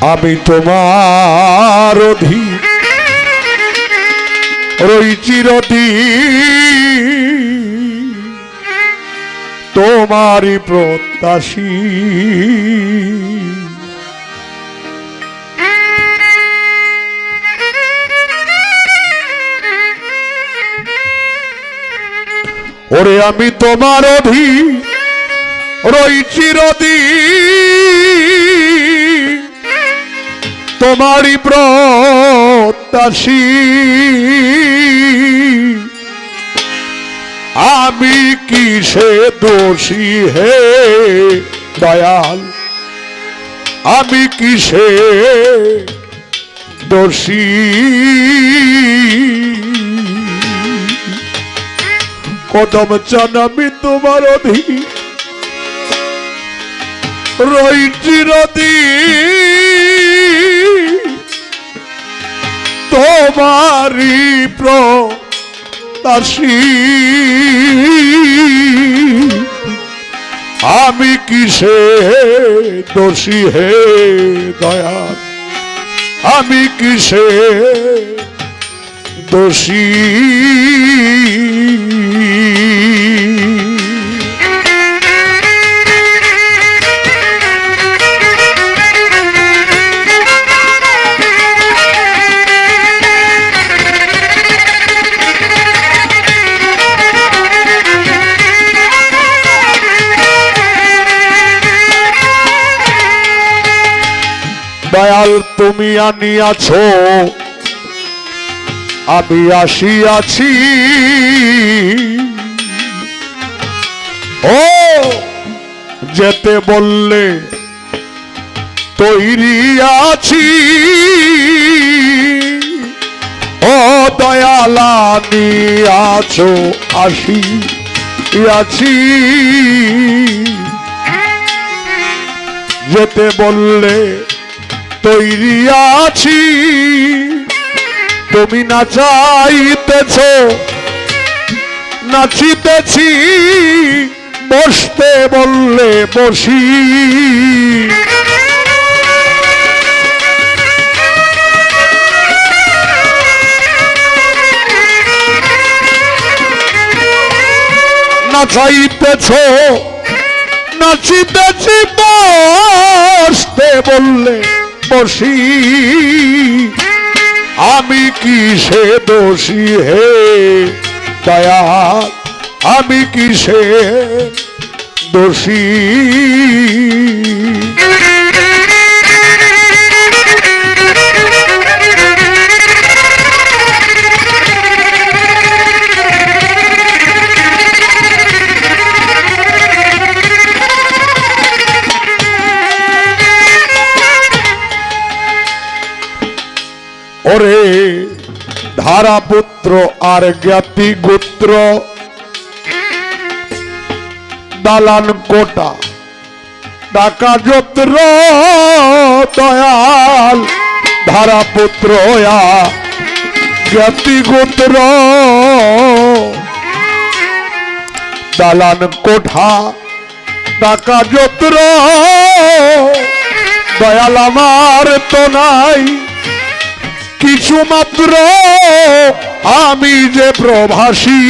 আমি তোমার অধীন। রই চিরদিন। তোমারই প্রত্যাশী। ওরে আমি তোমার অধীন। রই চিরদিন। তোমারই প্রত্যাশী। আমি কিসে দোষী হে দয়াল? আমি কিসে দোষী? কদম চান আমি তোমার অধীন। রই চিরদিন। তোমারি প্রতাসী আমি কিসে দোষী হে দয়া আমি কিসে দোষী? দয়াল তুমি আনিয়াছ। আমি আসিয়াছি। ও, যেতে বললে তৈরি আছি। ও দয়ালানি আছো আসি আছি যেতে বললে তৈরি আছি। তুমি না চাইতেছ নাচিতেছি বসতে বললে বসি। না চাইতেছ নাচিতেছি বসতে বললে বসি আমি কি সে দোষী হে? দয়া আমি কি সে দোষী? ওরে ধারাপুত্র আর জ্ঞাতি গোত্র। দালান কোটা, ডাকা যত্র, দয়াল। ধারাপুত্র জ্ঞাতি গোত্র। দালান কোঠা, ডাকা যত্র। দয়াল আমার তো নাই। কিছু মাত্র আমি যে প্রভাসী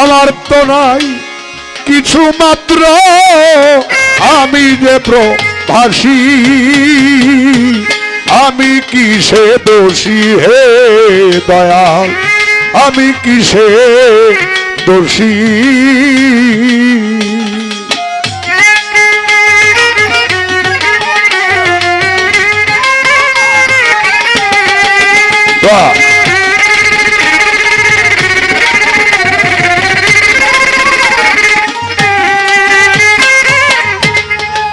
আমার তো নাই কিছু মাত্র আমি যে প্রভাসী আমি কিসে দোষী হে দয়াল? আমি কিসে বাহ!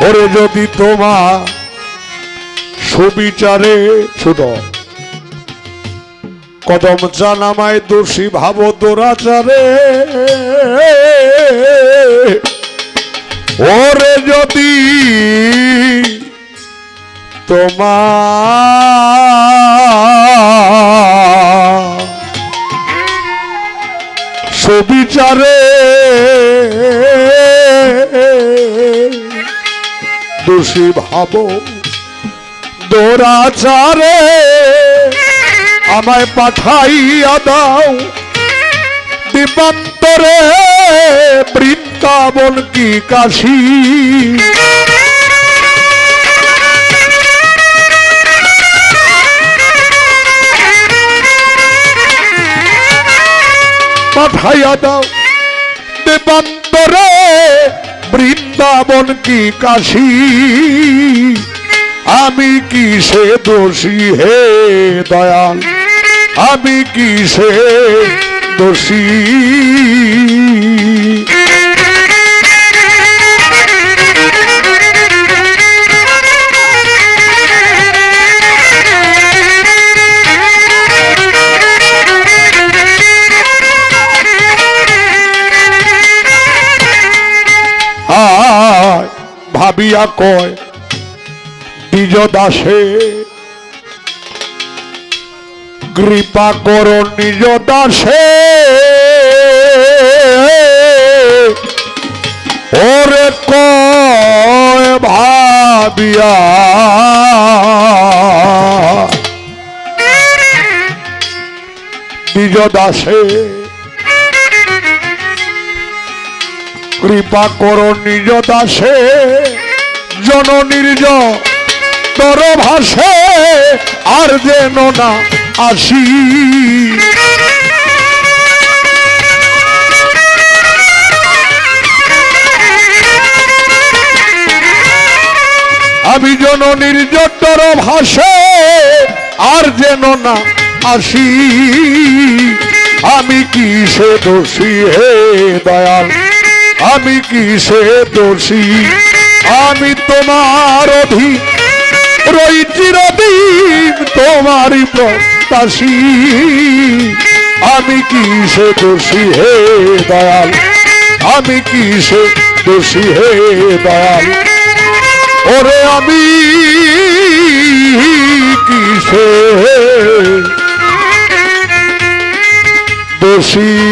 ওরে যদি তোমা সুবিচারে ছোট কদম জানামায় দোষী ভাব দোরাচারে। ওরে যদি তোমার দোষী ভাব দোরাচারে আমায় পাঠাইয়া দাও। দীপান্তরে বৃন্দাবন কি কাশী? পাঠাইয়া দাও। দেবান্তরে বৃন্দাবন কি কাশী? আমি কি সে দোষী হে দয়াল? আমি কি সে দোষী ভাবিয়া কয় দ্বিজ দাসে কৃপা কর নিজ দাসে ওরে কয় ভাবিয়া। নিজ দাসে কৃপা করো নিজ দাসে জননীর তর ভাসে আর যেন না আসি। আমি জননীর তর ভাসে আর যেন না আসি। আমি কি সে দোষী হে দয়াল? আমি কি সে দোষী? আমি তোমার অধীন রই চিরদিন তোমারই প্রত্যাশী। আমি কি সে দোষী হে দয়াল? আমি কি সে দোষী হে দয়াল? ওরে আমি কি সে দোষী?